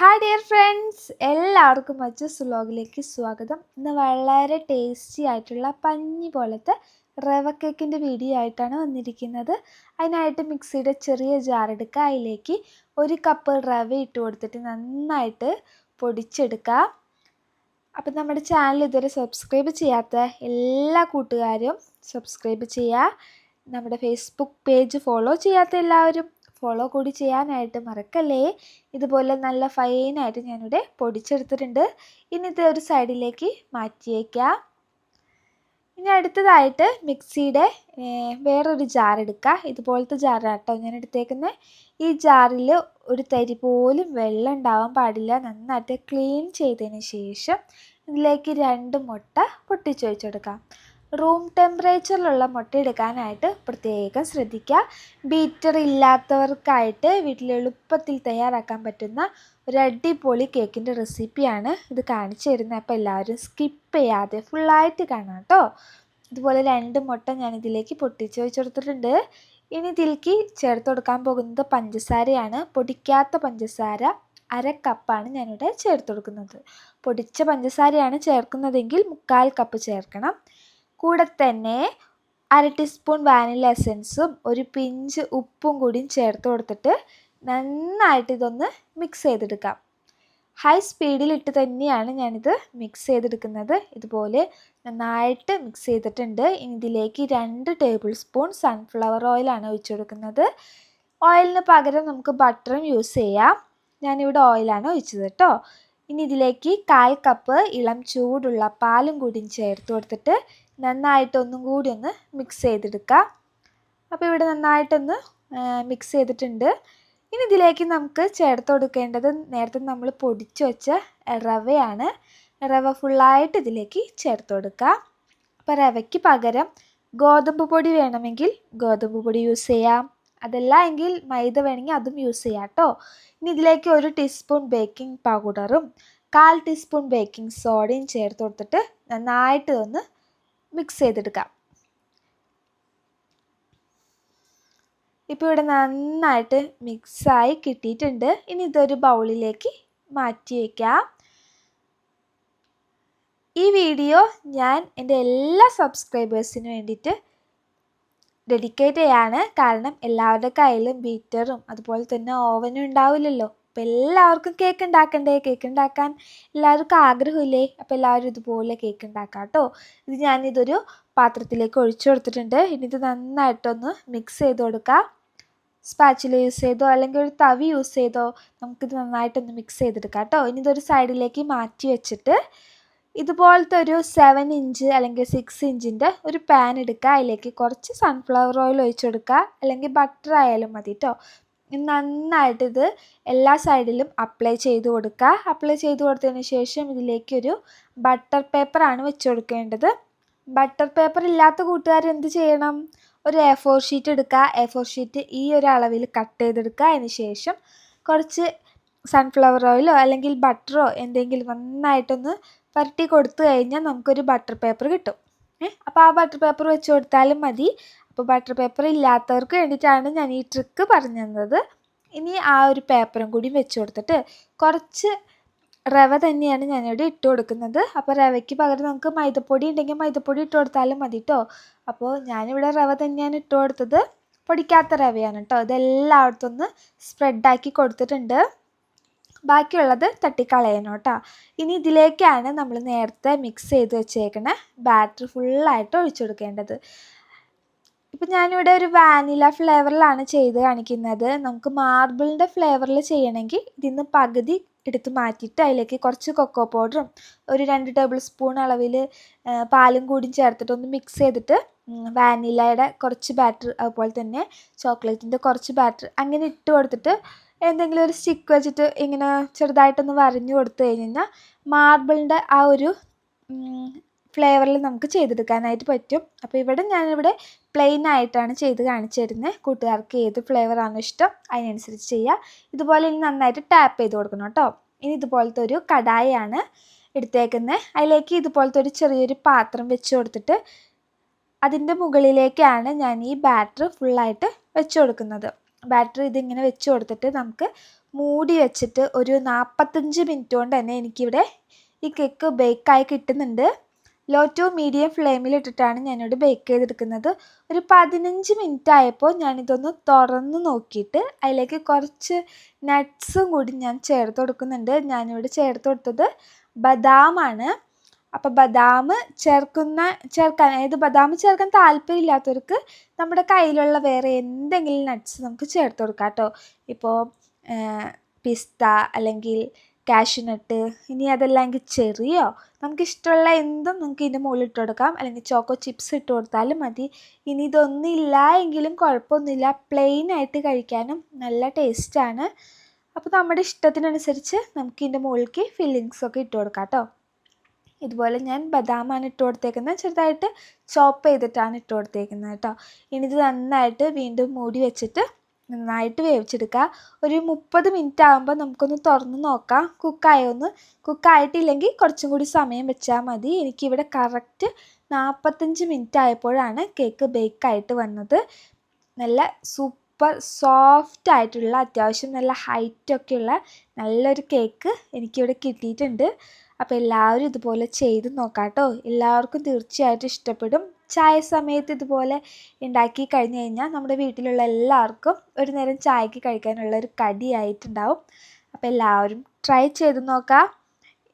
Hi dear friends എല്ലാവർക്കും മജസ് വ്ലോഗിലേക്ക് സ്വാഗതം. ഇന്ന് വളരെ ടേസ്റ്റി ആയിട്ടുള്ള പഞ്ഞി പോലത്തെ റവ കേക്കിന്റെ വീഡിയോ ആയിട്ടാണ് വന്നിരിക്കുന്നത്. അതിനായിട്ട് മിക്സിയുടെ ചെറിയ ജാർ എടുക്കുക അതിലേക്ക് ഒരു കപ്പ് റവ ഇട്ട് കൊടുത്തിട്ട് നന്നായിട്ട് പൊടിച്ചെടുക്കുക അപ്പം നമ്മുടെ ചാനൽ ഇതുവരെ സബ്സ്ക്രൈബ് ചെയ്യാത്ത എല്ലാ കൂട്ടുകാരും സബ്സ്ക്രൈബ് ചെയ്യുക നമ്മുടെ ഫേസ്ബുക്ക് പേജ് ഫോളോ ചെയ്യാത്ത എല്ലാവരും ഫോളോ കൂടി ചെയ്യാനായിട്ട് മറക്കല്ലേ? ഇതുപോലെ നല്ല ഫൈനായിട്ട് ഞാനിവിടെ പൊടിച്ചെടുത്തിട്ടുണ്ട്. ഇനി ഇത് ഒരു സൈഡിലേക്ക് മാറ്റിയേക്കാം ഇനി അടുത്തതായിട്ട് മിക്സിയുടെ വേറൊരു ജാർ എടുക്കുക ഇതുപോലത്തെ ജാറാട്ടോ ഞാൻ എടുത്തേക്കുന്നത് ഈ ജാറിൽ ഒരു തരി പോലും വെള്ളം ഉണ്ടാവാൻ പാടില്ല. നന്നായിട്ട് ക്ലീൻ ചെയ്തതിന് ശേഷം ഇതിലേക്ക് രണ്ട് മുട്ട പൊട്ടിച്ചു വെച്ചെടുക്കാം റൂം ടെമ്പറേച്ചറിലുള്ള മുട്ട എടുക്കാനായിട്ട് പ്രത്യേകം ശ്രദ്ധിക്കുക. ബീറ്റർ ഇല്ലാത്തവർക്കായിട്ട് വീട്ടിൽ എളുപ്പത്തിൽ തയ്യാറാക്കാൻ പറ്റുന്ന ഒരു അടിപൊളി കേക്കിന്റെ റെസിപ്പിയാണ് ഇത് കാണിച്ചു തരുന്നത്. അപ്പോൾ എല്ലാവരും സ്കിപ്പ് ചെയ്യാതെ ഫുള്ളായിട്ട് കാണാം കേട്ടോ. ഇതുപോലെ രണ്ട് മുട്ട ഞാൻ ഇതിലേക്ക് പൊട്ടിച്ച് വെച്ചെടുത്തിട്ടുണ്ട്. ഇനി ഇതിലേക്ക് ചേർത്ത് കൊടുക്കാൻ പോകുന്നത് പഞ്ചസാരയാണ്. പൊടിക്കാത്ത പഞ്ചസാര അര കപ്പാണ് ഞാനിവിടെ ചേർത്ത് കൊടുക്കുന്നത്. പൊടിച്ച പഞ്ചസാരയാണ് ചേർക്കുന്നതെങ്കിൽ മുക്കാൽ കപ്പ് ചേർക്കണം. കൂടെ തന്നെ അര ടീസ്പൂൺ വാനില എസൻസും ഒരു പിഞ്ച് ഉപ്പും കൂടിയും ചേർത്ത് കൊടുത്തിട്ട് നന്നായിട്ട് ഇതൊന്ന് മിക്സ് ചെയ്തെടുക്കാം. ഹൈ സ്പീഡിൽ ഇട്ട് തന്നെയാണ് ഞാനിത് മിക്സ് ചെയ്തെടുക്കുന്നത്. ഇതുപോലെ നന്നായിട്ട് മിക്സ് ചെയ്തിട്ടുണ്ട്. ഇനി ഇതിലേക്ക് രണ്ട് ടേബിൾ സ്പൂൺ സൺഫ്ലവർ ഓയിലാണ് ഒഴിച്ചു കൊടുക്കുന്നത്. ഓയിലിന് പകരം നമുക്ക് ബട്ടറും യൂസ് ചെയ്യാം. ഞാനിവിടെ ഓയിലാണ് ഒഴിച്ചത് കേട്ടോ. ഇനി ഇതിലേക്ക് കാൽ കപ്പ് ഇളം ചൂടുള്ള പാലും കൂടി ചേർത്ത് കൊടുത്തിട്ട് നന്നായിട്ട് ഒന്നും കൂടി ഒന്ന് മിക്സ് ചെയ്തെടുക്കുക അപ്പോൾ ഇവിടെ നന്നായിട്ടൊന്ന് മിക്സ് ചെയ്തിട്ടുണ്ട്. ഇനി ഇതിലേക്ക് നമുക്ക് ചേർത്ത് കൊടുക്കേണ്ടത് നേരത്തെ നമ്മൾ പൊടിച്ചു വെച്ച റവയാണ്. റവ ഫുള്ളായിട്ട് ഇതിലേക്ക് ചേർത്ത് കൊടുക്കുക അപ്പോൾ റവയ്ക്ക് പകരം ഗോതമ്പ് പൊടി വേണമെങ്കിൽ ഗോതമ്പ് പൊടി യൂസ് ചെയ്യാം. അതല്ല എങ്കിൽ മൈദ വേണമെങ്കിൽ അതും യൂസ് ചെയ്യാം കേട്ടോ ഇനി ഇതിലേക്ക് ഒരു ടീസ്പൂൺ ബേക്കിംഗ് പൗഡറും കാൽ ടീസ്പൂൺ ബേക്കിംഗ് സോഡയും ചേർത്ത് കൊടുത്തിട്ട് നന്നായിട്ട് ഒന്ന് മിക്സ് ചെയ്തെടുക്കാം. ഇപ്പോൾ ഇവിടെ നന്നായിട്ട് മിക്സായി കിട്ടിയിട്ടുണ്ട്. ഇനി ഇതൊരു ബൗളിലേക്ക് മാറ്റി വയ്ക്കാം ഈ വീഡിയോ ഞാൻ എന്റെ എല്ലാ സബ്സ്ക്രൈബേഴ്സിന് വേണ്ടിയിട്ട് ഡെഡിക്കേറ്റ് ചെയ്യാണ്. കാരണം എല്ലാവരുടെ കയ്യിലും ബീറ്ററും അതുപോലെ തന്നെ ഓവനും ഉണ്ടാവില്ലല്ലോ. അപ്പോൾ എല്ലാവർക്കും കേക്ക് ഉണ്ടാക്കണ്ടേ കേക്ക് ഉണ്ടാക്കാൻ എല്ലാവർക്കും ആഗ്രഹമില്ലേ? അപ്പോൾ എല്ലാവരും ഇതുപോലെ കേക്ക് ഉണ്ടാക്കാം കേട്ടോ ഇത് ഞാനിതൊരു പാത്രത്തിലേക്ക് ഒഴിച്ചു കൊടുത്തിട്ടുണ്ട്. ഇനി ഇത് നന്നായിട്ടൊന്ന് മിക്സ് ചെയ്ത് കൊടുക്കുക സ്പാച്ചില യൂസ് ചെയ്തോ? അല്ലെങ്കിൽ ഒരു തവി യൂസ് ചെയ്തോ? നമുക്കിത് നന്നായിട്ടൊന്ന് മിക്സ് ചെയ്തെടുക്കാം കേട്ടോ ഇനി ഇതൊരു സൈഡിലേക്ക് മാറ്റി വെച്ചിട്ട് ഇതുപോലത്തെ ഒരു സെവൻ ഇഞ്ച് അല്ലെങ്കിൽ സിക്സ് ഇഞ്ചിന്റെ ഒരു പാൻ എടുക്കുക. അതിലേക്ക് കുറച്ച് സൺഫ്ലവർ ഓയിൽ ഒഴിച്ചു കൊടുക്കുക. അല്ലെങ്കിൽ ബട്ടർ ആയാലും മതി കേട്ടോ നന്നായിട്ട് ഇത് എല്ലാ സൈഡിലും അപ്ലൈ ചെയ്ത് കൊടുക്കുക അപ്ലൈ ചെയ്ത് കൊടുത്തതിന് ശേഷം ഇതിലേക്കൊരു ബട്ടർ പേപ്പറാണ് വെച്ച് കൊടുക്കേണ്ടത്. ബട്ടർ പേപ്പർ ഇല്ലാത്ത കൂട്ടുകാർ എന്ത് ചെയ്യണം? ഒരു എ ഫോർ ഷീറ്റ് എടുക്കുക എ ഫോർ ഷീറ്റ് ഈ ഒരു അളവിൽ കട്ട് ചെയ്തെടുക്കുക അതിന് ശേഷം കുറച്ച് സൺഫ്ലവർ ഓയിലോ അല്ലെങ്കിൽ ബട്ടറോ എന്തെങ്കിലും നന്നായിട്ടൊന്ന് പരട്ടി കൊടുത്തു കഴിഞ്ഞാൽ നമുക്കൊരു ബട്ടർ പേപ്പർ കിട്ടും. അപ്പോൾ ആ ബട്ടർ പേപ്പർ വെച്ച് കൊടുത്താലും മതി. അപ്പോൾ ബട്ടർ പേപ്പർ ഇല്ലാത്തവർക്ക് വേണ്ടിയിട്ടാണ് ഞാൻ ഈ ട്രിക്ക് പറഞ്ഞു തന്നത് ഇനി ആ ഒരു പേപ്പറും കൂടി വെച്ച് കൊടുത്തിട്ട് കുറച്ച് റവ തന്നെയാണ് ഞാനിവിടെ ഇട്ട് കൊടുക്കുന്നത്. അപ്പോൾ റവയ്ക്ക് പകരം നമുക്ക് മൈദപ്പൊടി ഉണ്ടെങ്കിൽ മൈദപ്പൊടി ഇട്ട് കൊടുത്താലും മതി കേട്ടോ അപ്പോൾ ഞാനിവിടെ റവ തന്നെയാണ് ഇട്ട് കൊടുത്തത്. പൊടിക്കാത്ത റവയാണ് കേട്ടോ ഇതെല്ലായിടത്തും ഒന്ന് സ്പ്രെഡാക്കി കൊടുത്തിട്ടുണ്ട്. ബാക്കിയുള്ളത് തട്ടിക്കളയണം കേട്ടോ ഇനി ഇതിലേക്കാണ് നമ്മൾ നേരത്തെ മിക്സ് ചെയ്ത് വെച്ചേക്കണേ ബാറ്റർ ഫുള്ളായിട്ട് ഒഴിച്ചു കൊടുക്കേണ്ടത്. ഇപ്പം ഞാനിവിടെ ഒരു വാനില ഫ്ലേവറിലാണ് ചെയ്ത് കാണിക്കുന്നത്. നമുക്ക് മാർബിളിന്റെ ഫ്ലേവറിൽ ചെയ്യണമെങ്കിൽ ഇതിന്ന് പകുതി എടുത്ത് മാറ്റിയിട്ട് അതിലേക്ക് കുറച്ച് കൊക്കോ പൗഡറും ഒരു രണ്ട് ടേബിൾ സ്പൂൺ അളവിൽ പാലും കൂടി ചേർത്തിട്ട് ഒന്ന് മിക്സ് ചെയ്തിട്ട് വാനിലയുടെ കുറച്ച് ബാറ്റർ അതുപോലെ തന്നെ ചോക്ലേറ്റിന്റെ കുറച്ച് ബാറ്റർ അങ്ങനെ ഇട്ട് കൊടുത്തിട്ട് എന്തെങ്കിലും ഒരു സ്റ്റിക്ക് വെച്ചിട്ട് ഇങ്ങനെ ചെറുതായിട്ടൊന്ന് വരഞ്ഞു കൊടുത്തു കഴിഞ്ഞ് കഴിഞ്ഞാൽ മാർബിളിന്റെ ആ ഒരു ഫ്ലേവറിൽ നമുക്ക് ചെയ്തെടുക്കാനായിട്ട് പറ്റും. അപ്പോൾ ഇവിടെ ഞാനിവിടെ പ്ലെയിൻ ആയിട്ടാണ് ചെയ്ത് കാണിച്ചു തരുന്നത് കൂട്ടുകാർക്ക് ഏത് ഫ്ലേവറാണോ ഇഷ്ടം അതിനനുസരിച്ച് ചെയ്യുക ഇതുപോലെ ഇനി നന്നായിട്ട് ടാപ്പ് ചെയ്ത് കൊടുക്കണം കേട്ടോ. ഇനി ഇതുപോലത്തെ ഒരു കടായാണ് എടുത്തേക്കുന്നത് അതിലേക്ക് ഇതുപോലത്തെ ഒരു ചെറിയൊരു പാത്രം വെച്ച് കൊടുത്തിട്ട് അതിന്റെ മുകളിലേക്കാണ് ഞാൻ ഈ ബാറ്റർ ഫുള്ളായിട്ട് വെച്ച് കൊടുക്കുന്നത്. ബാറ്ററി ഇതിങ്ങനെ വെച്ച് കൊടുത്തിട്ട് നമുക്ക് മൂടി വെച്ചിട്ട് ഒരു നാൽപ്പത്തഞ്ച് മിനിറ്റ് കൊണ്ട് തന്നെ എനിക്കിവിടെ ഈ കേക്ക് ബേക്കായി കിട്ടുന്നുണ്ട്. ലോ ടു മീഡിയം ഫ്ലെയിമിലിട്ടിട്ടാണ് ഞാനിവിടെ ബേക്ക് ചെയ്തെടുക്കുന്നത്. ഒരു പതിനഞ്ച് മിനിറ്റ് ആയപ്പോൾ ഞാനിതൊന്ന് തുറന്ന് നോക്കിയിട്ട് അതിലേക്ക് കുറച്ച് നട്ട്സും കൂടി ഞാൻ ചേർത്ത് കൊടുക്കുന്നുണ്ട്. ഞാനിവിടെ ചേർത്ത് കൊടുത്തത് ബദാമാണ്. അപ്പോൾ ബദാം ചേർക്കുന്ന ചേർക്കാൻ അതായത് ബദാം ചേർക്കാൻ താല്പര്യമില്ലാത്തവർക്ക് നമ്മുടെ കയ്യിലുള്ള വേറെ എന്തെങ്കിലും നട്ട്സ് നമുക്ക് ചേർത്ത് കൊടുക്കാം കേട്ടോ. ഇപ്പോൾ പിസ്ത അല്ലെങ്കിൽ കാഷ്യൂനട്ട് ഇനി അതല്ലെങ്കിൽ ചെറിയോ? നമുക്ക് ഇഷ്ടമുള്ള എന്തും നമുക്ക് ഇതിന്റെ മുകളിൽ ഇട്ട് കൊടുക്കാം. അല്ലെങ്കിൽ ചോക്കോ ചിപ്സ് ഇട്ട് കൊടുത്താലും മതി. ഇനി ഇതൊന്നും ഇല്ല എങ്കിലും കുഴപ്പമൊന്നുമില്ല. പ്ലെയിൻ ആയിട്ട് കഴിക്കാനും നല്ല ടേസ്റ്റാണ് അപ്പോൾ നമ്മുടെ ഇഷ്ടത്തിനനുസരിച്ച് നമുക്ക് ഇതിന്റെ മുകളിലേക്ക് ഫില്ലിങ്സ് ഒക്കെ ഇട്ട് കൊടുക്കാം കേട്ടോ. ഇതുപോലെ ഞാൻ ബദാമാണ് ഇട്ട് കൊടുത്തേക്കുന്നത്. ചെറുതായിട്ട് ചോപ്പ് ചെയ്തിട്ടാണ് ഇട്ട് കൊടുത്തേക്കുന്നത് കേട്ടോ. ഇനി ഇത് നന്നായിട്ട് വീണ്ടും മൂടി വെച്ചിട്ട് നന്നായിട്ട് വേവിച്ചെടുക്കുക. ഒരു മുപ്പത് മിനിറ്റ് ആകുമ്പോൾ നമുക്കൊന്ന് തുറന്ന് നോക്കാം. കുക്കായൊന്ന് കുക്കായിട്ടില്ലെങ്കിൽ കുറച്ചും കൂടി സമയം വെച്ചാൽ മതി. എനിക്കിവിടെ കറക്റ്റ് നാൽപ്പത്തഞ്ച് മിനിറ്റ് ആയപ്പോഴാണ് കേക്ക് ബേക്കായിട്ട് വന്നത്. നല്ല സൂപ്പർ സോഫ്റ്റ് ആയിട്ടുള്ള അത്യാവശ്യം നല്ല ഹൈറ്റൊക്കെയുള്ള നല്ലൊരു കേക്ക് എനിക്കിവിടെ കിട്ടിയിട്ടുണ്ട്. അപ്പോൾ എല്ലാവരും ഇതുപോലെ ചെയ്ത് നോക്കാം കേട്ടോ എല്ലാവർക്കും തീർച്ചയായിട്ടും ഇഷ്ടപ്പെടും. ചായ സമയത്ത് ഇതുപോലെ ഉണ്ടാക്കി കഴിഞ്ഞ് കഴിഞ്ഞാൽ നമ്മുടെ വീട്ടിലുള്ള എല്ലാവർക്കും ഒരു നേരം ചായക്ക് കഴിക്കാനുള്ള ഒരു കടിയായിട്ടുണ്ടാവും അപ്പോൾ എല്ലാവരും ട്രൈ ചെയ്ത് നോക്കാം.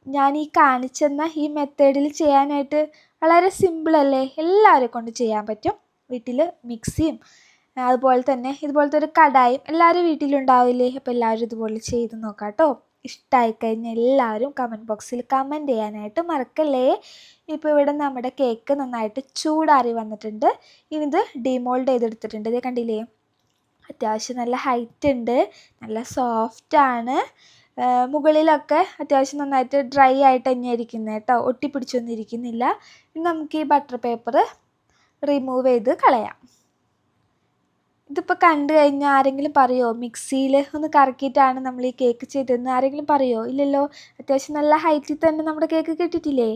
ഞാൻ ഈ കാണിച്ചെന്ന ഈ മെത്തേഡിൽ ചെയ്യാനായിട്ട് വളരെ സിമ്പിളല്ലേ എല്ലാവരെ കൊണ്ട് ചെയ്യാൻ പറ്റും. വീട്ടിൽ മിക്സിയും അതുപോലെ തന്നെ ഇതുപോലത്തെ ഒരു കടായും എല്ലാവരും വീട്ടിലുണ്ടാവില്ലേ? അപ്പോൾ എല്ലാവരും ഇതുപോലെ ചെയ്ത് നോക്കാം കേട്ടോ ഇഷ്ടമായി കഴിഞ്ഞാൽ എല്ലാവരും കമന്റ് ബോക്സിൽ കമന്റ് ചെയ്യാനായിട്ട് മറക്കല്ലേ? ഇപ്പോൾ ഇവിടെ നമ്മുടെ കേക്ക് നന്നായിട്ട് ചൂടാറി വന്നിട്ടുണ്ട്. ഇനി ഇത് ഡിമോൾഡ് ചെയ്തെടുത്തിട്ടുണ്ട്. ഇത് കണ്ടില്ലേ? അത്യാവശ്യം നല്ല ഹൈറ്റ് ഉണ്ട്. നല്ല സോഫ്റ്റാണ് മുകളിലൊക്കെ അത്യാവശ്യം നന്നായിട്ട് ഡ്രൈ ആയിട്ട് തന്നെ ഇരിക്കുന്നത് കേട്ടോ. ഒട്ടിപ്പിടിച്ചൊന്നും ഇരിക്കുന്നില്ല. നമുക്ക് ഈ ബട്ടർ പേപ്പർ റിമൂവ് ചെയ്ത് കളയാം. ഇതിപ്പോൾ കണ്ടു കഴിഞ്ഞാൽ ആരെങ്കിലും പറയുമോ മിക്സിയിൽ ഒന്ന് കറക്കിയിട്ടാണ് നമ്മൾ ഈ കേക്ക് ചെയ്തതെന്ന് ആരെങ്കിലും പറയുമോ ഇല്ലല്ലോ അത്യാവശ്യം നല്ല ഹൈറ്റിൽ തന്നെ നമ്മുടെ കേക്ക് കിട്ടിയിട്ടില്ലേ?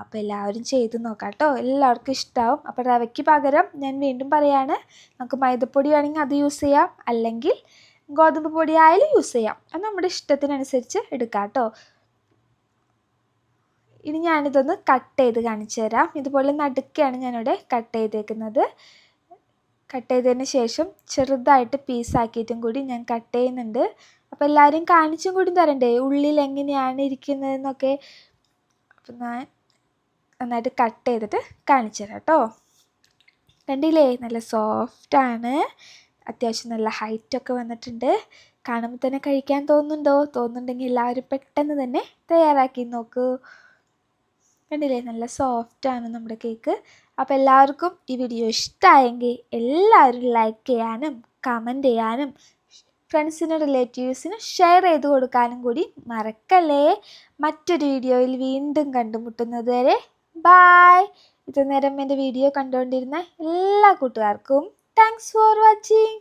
അപ്പോൾ എല്ലാവരും ചെയ്ത് നോക്കാം കേട്ടോ. എല്ലാവർക്കും ഇഷ്ടമാവും അപ്പോൾ റവയ്ക്ക് പകരം ഞാൻ വീണ്ടും പറയാണ് നമുക്ക് മൈദപ്പൊടി വേണമെങ്കിൽ അത് യൂസ് ചെയ്യാം. അല്ലെങ്കിൽ ഗോതമ്പ് പൊടി ആയാലും യൂസ് ചെയ്യാം. അത് നമ്മുടെ ഇഷ്ടത്തിനനുസരിച്ച് എടുക്കാം കേട്ടോ. ഇനി ഞാനിതൊന്ന് കട്ട് ചെയ്ത് കാണിച്ചു തരാം ഇതുപോലെ നടുക്കാണ് ഞാനിവിടെ കട്ട് ചെയ്തേക്കുന്നത്. കട്ട് ചെയ്തതിന് ശേഷം ചെറുതായിട്ട് പീസാക്കിയിട്ടും കൂടി ഞാൻ കട്ട് ചെയ്യുന്നുണ്ട്. അപ്പോൾ എല്ലാവരും കാണിച്ചും കൂടി തരണ്ടേ? ഉള്ളിൽ എങ്ങനെയാണ് ഇരിക്കുന്നതെന്നൊക്കെ അപ്പം ഞാൻ നന്നായിട്ട് കട്ട് ചെയ്തിട്ട് കാണിച്ചു തരാം കേട്ടോ കണ്ടില്ലേ? നല്ല സോഫ്റ്റാണ് അത്യാവശ്യം നല്ല ഹൈറ്റൊക്കെ വന്നിട്ടുണ്ട്. കാണുമ്പോൾ തന്നെ കഴിക്കാൻ തോന്നുന്നുണ്ടോ? തോന്നുന്നുണ്ടെങ്കിൽ എല്ലാവരും പെട്ടെന്ന് തന്നെ തയ്യാറാക്കി നോക്കൂ. കണ്ടില്ലേ? നല്ല സോഫ്റ്റാണ് നമ്മുടെ കേക്ക് അപ്പോൾ എല്ലാവർക്കും ഈ വീഡിയോ ഇഷ്ടമായെങ്കിൽ എല്ലാവരും ലൈക്ക് ചെയ്യാനും കമന്റ് ചെയ്യാനും ഫ്രണ്ട്സിനും റിലേറ്റീവ്സിനും ഷെയർ ചെയ്ത് കൊടുക്കാനും കൂടി മറക്കല്ലേ? മറ്റൊരു വീഡിയോയിൽ വീണ്ടും കണ്ടുമുട്ടുന്നത് വരെ ബായ് ഇത്ര നേരം എന്റെ വീഡിയോ കണ്ടുകൊണ്ടിരുന്ന എല്ലാ കൂട്ടുകാർക്കും താങ്ക്സ് ഫോർ വാച്ചിങ്